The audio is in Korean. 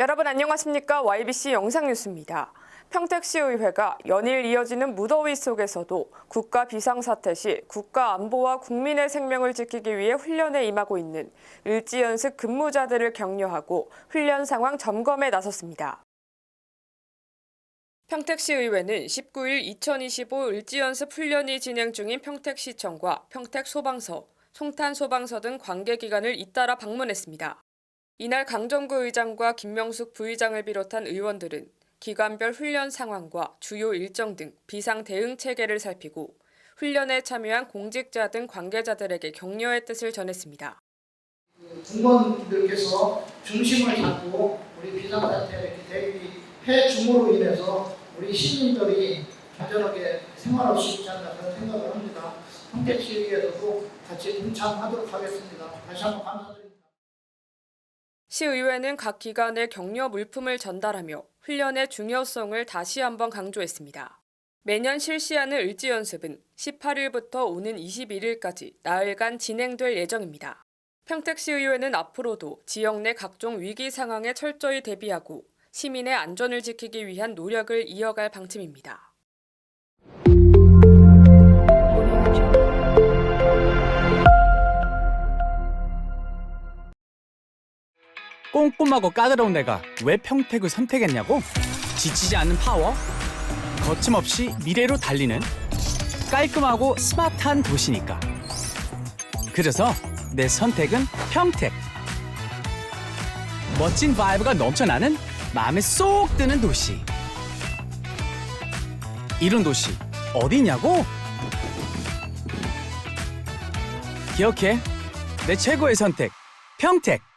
여러분 안녕하십니까? YBC 영상뉴스입니다. 평택시의회가 연일 이어지는 무더위 속에서도 국가 비상사태 시 국가 안보와 국민의 생명을 지키기 위해 훈련에 임하고 있는 을지연습 근무자들을 격려하고 훈련 상황 점검에 나섰습니다. 평택시의회는 19일 2025 을지연습 훈련이 진행 중인 평택시청과 평택소방서, 송탄소방서 등 관계기관을 잇따라 방문했습니다. 이날 강정구 의장과 김명숙 부의장을 비롯한 의원들은 기관별 훈련 상황과 주요 일정 등 비상 대응 체계를 살피고 훈련에 참여한 공직자 등 관계자들에게 격려의 뜻을 전했습니다. 공무원들께서 중심을 잡고 우리 비상사태 대비해 줌으로 인해서 우리 시민들이 안전하게 생활할 수 있지 않나 그런 생각을 합니다. 평택시에서도 같이 동참하도록 하겠습니다. 다시 한번 감사드립니다. 시의회는 각 기관에 격려 물품을 전달하며 훈련의 중요성을 다시 한번 강조했습니다. 매년 실시하는 을지 연습은 18일부터 오는 21일까지 나흘간 진행될 예정입니다. 평택시의회는 앞으로도 지역 내 각종 위기 상황에 철저히 대비하고 시민의 안전을 지키기 위한 노력을 이어갈 방침입니다. 꼼꼼하고 까다로운 내가 왜 평택을 선택했냐고? 지치지 않는 파워? 거침없이 미래로 달리는 깔끔하고 스마트한 도시니까. 그래서 내 선택은 평택. 멋진 바이브가 넘쳐나는 마음에 쏙 드는 도시. 이런 도시 어디냐고? 기억해. 내 최고의 선택. 평택.